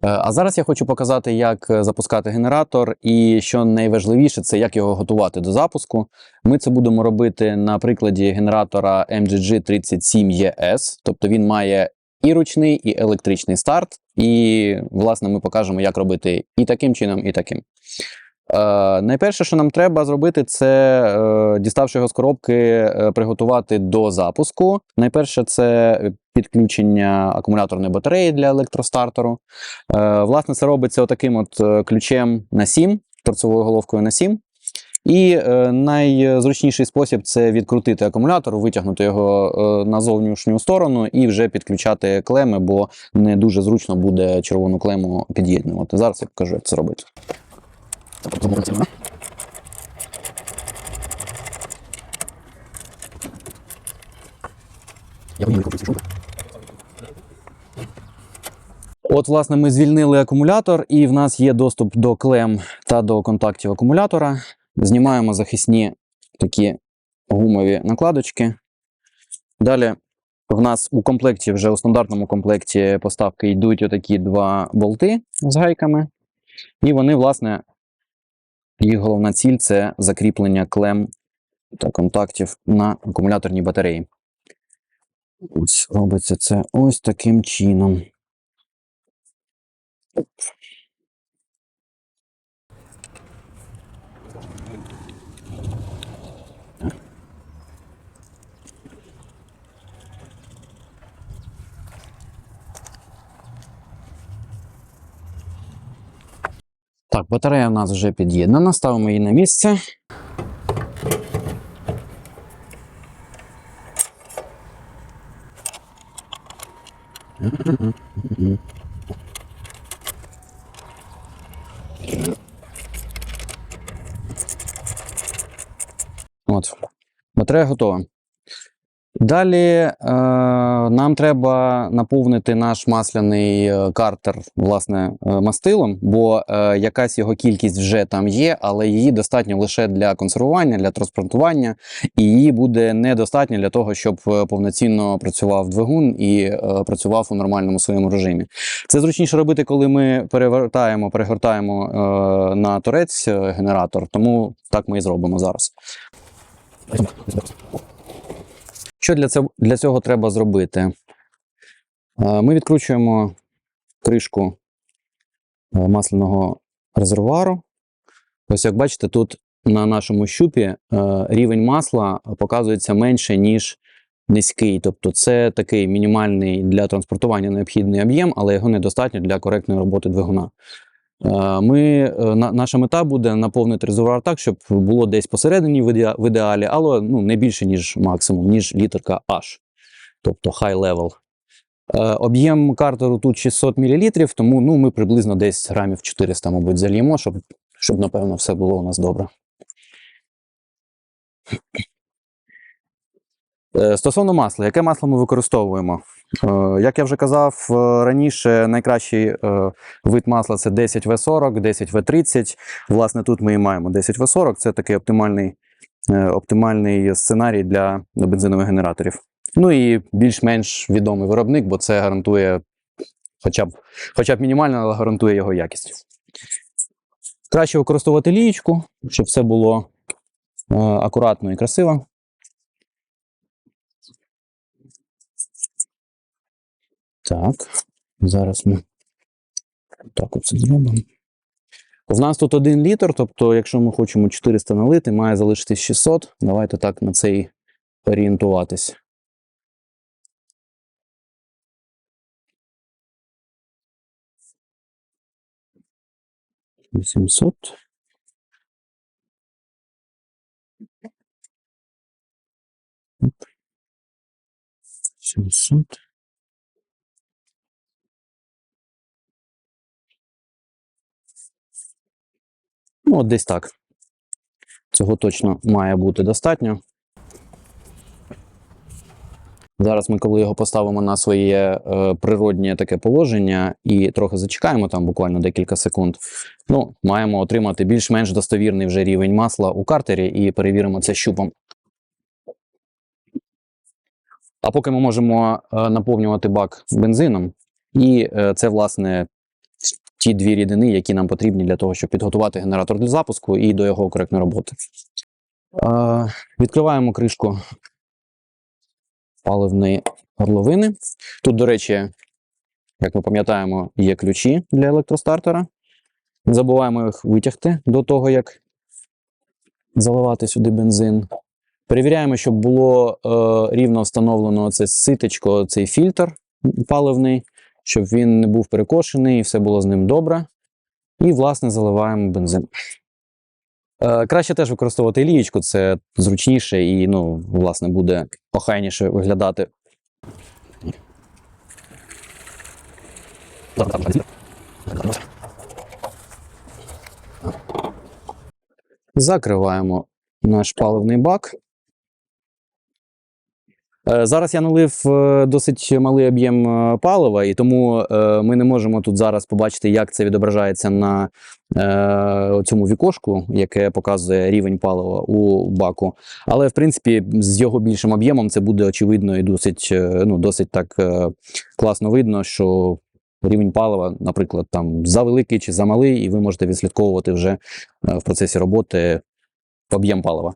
А зараз я хочу показати, як е, запускати генератор, і що найважливіше, це як його готувати до запуску. Ми це будемо робити на прикладі генератора MGG 37ES, тобто він має і ручний, і електричний старт. І, власне, ми покажемо, як робити і таким чином, і таким. Е, найперше, що нам треба зробити, це е, діставши його з коробки, е, приготувати до запуску. Найперше, це підключення акумуляторної батареї для електростартеру. Е, власне, це робиться отаким от е, ключем на 7, торцевою головкою на 7. І е, найзручніший спосіб це відкрутити акумулятор, витягнути його на зовнішню сторону і вже підключати клеми, бо не дуже зручно буде червону клему під'єднувати. Зараз я покажу, як це робити. От, власне, ми звільнили акумулятор, і в нас є доступ до клем та до контактів акумулятора. Знімаємо захисні такі гумові накладочки. Далі в нас у комплекті, вже у стандартному комплекті поставки йдуть отакі два болти з гайками. І вони, власне, їх головна ціль це закріплення клем та контактів на акумуляторній батареї. Ось робиться це ось таким чином. Так, батарея у нас вже під'єднана, ставимо її на місце. От, батарея готова. Далі е, нам треба наповнити наш масляний е, картер власне е, мастилом, бо е, якась його кількість вже там є, але її достатньо лише для консервування, для транспортування, і її буде недостатньо для того, щоб е, повноцінно працював двигун і е, працював у нормальному своєму режимі. Це зручніше робити, коли ми перевертаємо, перегортаємо е, на торець генератор, тому так ми і зробимо зараз. Що для цього, для цього треба зробити? Ми відкручуємо кришку е, масляного резервуару. Ось як бачите, тут на нашому щупі е, рівень масла показується менше, ніж низький. Тобто це такий мінімальний для транспортування необхідний об'єм, але його недостатньо для коректної роботи двигуна. Е, Ми, е, наша мета буде наповнити резервуар так, щоб було десь посередині в ідеалі, але ну, не більше, ніж максимум, ніж літерка H, тобто high level. Е, Об'єм картеру тут 600 мл, тому ну, ми приблизно десь грамів 400, мабуть, зальємо, щоб, щоб напевно, все було у нас добре. Е, Стосовно масла, яке масло ми використовуємо? Е, Як я вже казав е, раніше, найкращий вид масла це 10В40, 10В30. Власне, тут ми і маємо 10В40, це такий оптимальний, оптимальний сценарій для бензинових генераторів. Ну і більш-менш відомий виробник, бо це гарантує хоча б, хоча б мінімально, але гарантує його якість. Краще використовувати лієчку, щоб все було акуратно і красиво. Так, зараз ми так оце зробимо. В нас тут 1 літр, тобто, якщо ми хочемо 400 налити, має залишитись 600. Давайте так на це і орієнтуватись. Вісімсот. Сімсот. Ну, от десь так. Цього точно має бути достатньо. Зараз ми, коли його поставимо на своє е, природнє таке положення і трохи зачекаємо там буквально декілька секунд, ну, маємо отримати більш-менш достовірний вже рівень масла у картері і перевіримо це щупом. А поки ми можемо е, наповнювати бак бензином, і е, це, власне, ті дві рідини, які нам потрібні для того, щоб підготувати генератор для запуску і до його коректної роботи. Е, відкриваємо кришку паливної горловини. Тут, до речі, як ми пам'ятаємо, є ключі для електростартера. Забуваємо їх витягти до того, як заливати сюди бензин. Перевіряємо, щоб було е, рівно встановлено це ситечко, цей фільтр паливний, щоб він не був перекошений і все було з ним добре. І, власне, заливаємо бензин. Е, краще теж використовувати лієчку, це зручніше і, ну, власне, буде охайніше виглядати. Закриваємо наш паливний бак. Е, Зараз я налив е, досить малий об'єм е, палива, і тому ми не можемо тут зараз побачити, як це відображається на цьому вікошку, яке показує рівень палива у баку. Але в принципі, з його більшим об'ємом це буде очевидно і досить, ну, досить так класно видно, що рівень палива, наприклад, там завеликий чи замалий, і ви можете відслідковувати вже в процесі роботи об'єм палива.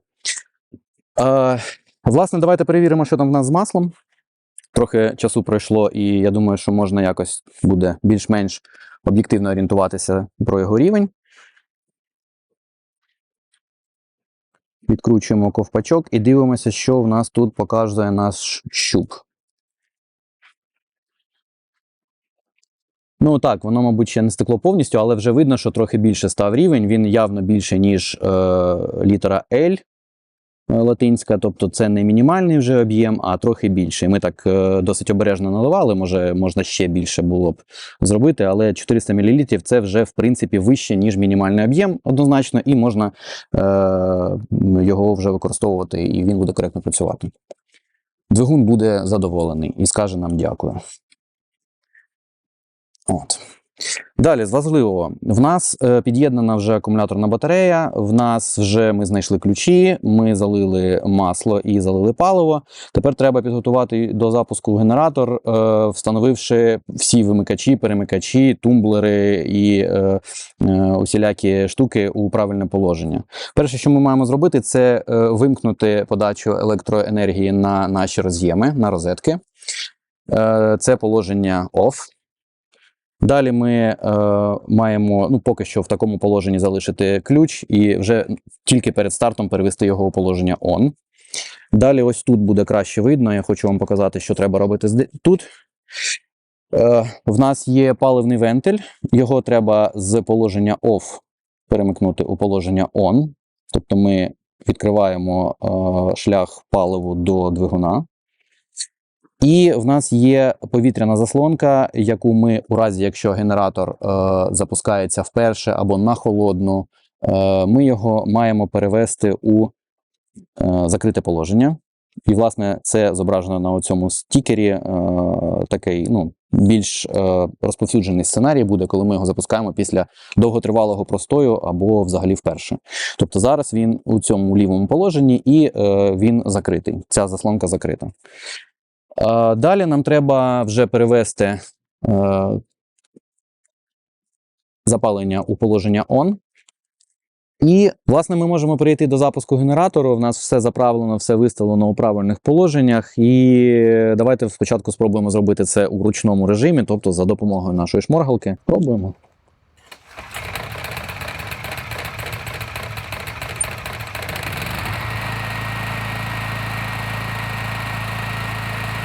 Власне, давайте перевіримо, що там в нас з маслом. Трохи часу пройшло, і я думаю, що можна якось буде більш-менш об'єктивно орієнтуватися про його рівень. Відкручуємо ковпачок і дивимося, що в нас тут показує наш щуп. Ну так, воно, мабуть, ще не стекло повністю, але вже видно, що трохи більше став рівень. Він явно більше, ніж е, літера L латинська, тобто це не мінімальний вже об'єм, а трохи більший. Ми так е, досить обережно наливали, може можна ще більше було б зробити, але 400 мл це вже в принципі вище, ніж мінімальний об'єм однозначно, і можна е, його вже використовувати, і він буде коректно працювати. Двигун буде задоволений і скаже нам дякую. От. Далі, з важливого, в нас е, під'єднана вже акумуляторна батарея. В нас вже ми знайшли ключі, ми залили масло і залили паливо. Тепер треба підготувати до запуску генератор, е, встановивши всі вимикачі, перемикачі, тумблери і е, усілякі штуки у правильне положення. Перше, що ми маємо зробити, це вимкнути подачу електроенергії на наші роз'єми, на розетки. Це положення OFF. Далі ми е, маємо ну, поки що в такому положенні залишити ключ і вже тільки перед стартом перевести його у положення ON. Далі, ось тут буде краще видно. Я хочу вам показати, що треба робити тут. Е, в нас є паливний вентиль, його треба з положення OFF перемикнути у положення ON. Тобто ми відкриваємо е, шлях паливу до двигуна. І в нас є повітряна заслонка, яку ми, у разі, якщо генератор е, запускається вперше або на холодну, е, ми його маємо перевести у е, закрите положення. І, власне, це зображено на цьому стікері. Е, такий ну, більш е, розповсюджений сценарій буде, коли ми його запускаємо після довготривалого простою або взагалі вперше. Тобто зараз він у цьому лівому положенні і е, він закритий. Ця заслонка закрита. Далі нам треба вже перевести е, запалення у положення ON. І, власне, ми можемо перейти до запуску генератору. У нас все заправлено, все виставлено у правильних положеннях. І давайте спочатку спробуємо зробити це у ручному режимі, тобто за допомогою нашої шморгалки. Пробуємо.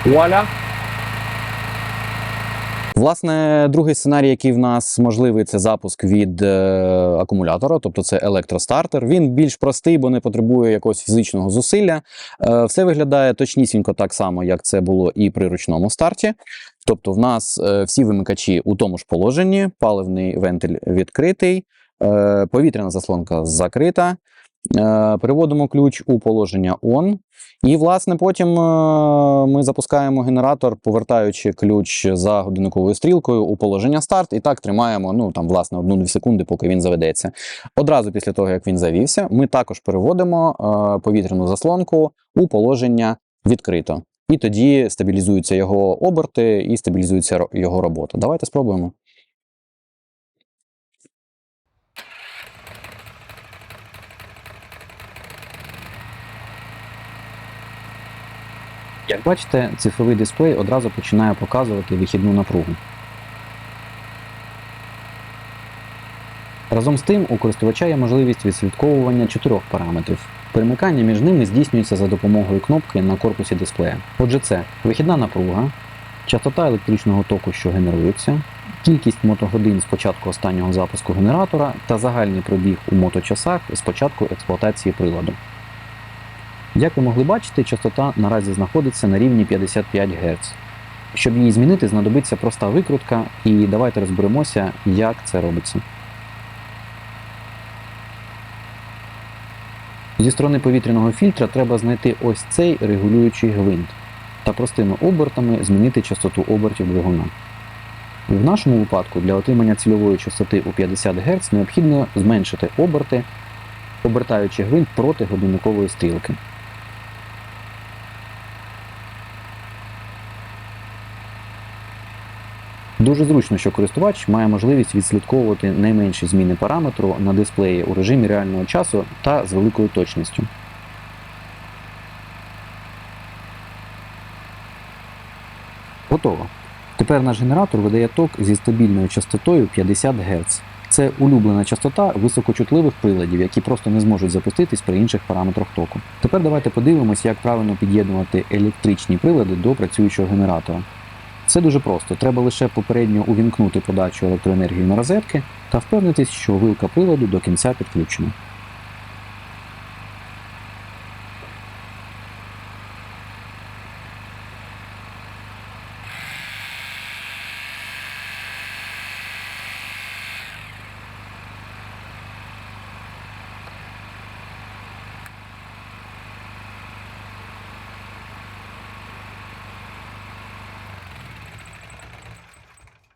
Вуаля! Власне, другий сценарій, який в нас можливий, це запуск від е, акумулятора, тобто це електростартер. Він більш простий, бо не потребує якогось фізичного зусилля. Е, все виглядає точнісінько так само, як це було і при ручному старті. Тобто, в нас е, всі вимикачі у тому ж положенні, паливний вентиль відкритий, е, повітряна заслонка закрита. Е, Переводимо ключ у положення ON. І, власне, потім е, ми запускаємо генератор, повертаючи ключ за годинниковою стрілкою у положення старт, і так тримаємо ну, там, власне, одну-дві секунди, поки він заведеться. Одразу після того, як він завівся, ми також переводимо е, повітряну заслонку у положення відкрито. І тоді стабілізуються його оберти і стабілізується його робота. Давайте спробуємо. Як бачите, цифровий дисплей одразу починає показувати вихідну напругу. Разом з тим, у користувача є можливість відслідковування чотирьох параметрів. Перемикання між ними здійснюється за допомогою кнопки на корпусі дисплея. Отже, це вихідна напруга, частота електричного току, що генерується, кількість мотогодин з початку останнього запуску генератора та загальний пробіг у моточасах з початку експлуатації приладу. Як ви могли бачити, частота наразі знаходиться на рівні 55 Гц. Щоб її змінити, знадобиться проста викрутка, і давайте розберемося, як це робиться. Зі сторони повітряного фільтра треба знайти ось цей регулюючий гвинт та простими обертами змінити частоту обертів двигуна. В нашому випадку для отримання цільової частоти у 50 Гц необхідно зменшити оберти, обертаючи гвинт проти годинникової стрілки. Дуже зручно, що користувач має можливість відслідковувати найменші зміни параметру на дисплеї у режимі реального часу та з великою точністю. Готово. Тепер наш генератор видає ток зі стабільною частотою 50 Гц. Це улюблена частота високочутливих приладів, які просто не зможуть запуститись при інших параметрах току. Тепер давайте подивимось, як правильно під'єднувати електричні прилади до працюючого генератора. Все дуже просто. Треба лише попередньо увімкнути подачу електроенергії на розетки та впевнитись, що вилка приладу до кінця підключена.